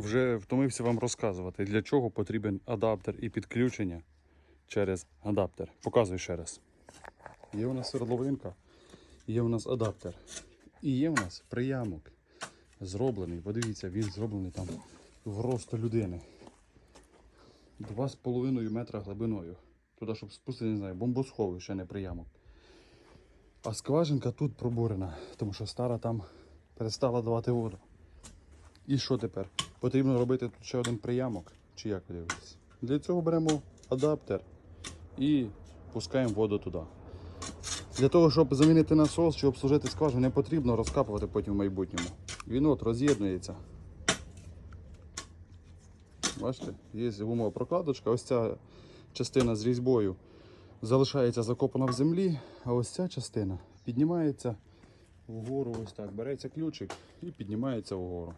вже втомився вам розказувати, для чого потрібен адаптер і підключення через адаптер. Показую ще раз. Є у нас свердловинка, є у нас адаптер. І є у нас приямок. Зроблений. Подивіться, він зроблений там в росту людини. 2,5 метра глибиною. Туди, щоб спустити, не знаю, бомбосховище, не приямок. А скважинка тут пробурена, тому що стара там перестала давати воду. І що тепер? Потрібно робити тут ще один приямок, чи як ви дивитесь? Для цього беремо адаптер і пускаємо воду туди. Для того, щоб замінити насос чи обслужити скважину, не потрібно розкапувати потім в майбутньому. Він от роз'єднується. Бачите, є гумова прокладочка, ось ця частина з різьбою залишається закопана в землі, а ось ця частина піднімається вгору ось так. Береться ключик і піднімається вгору.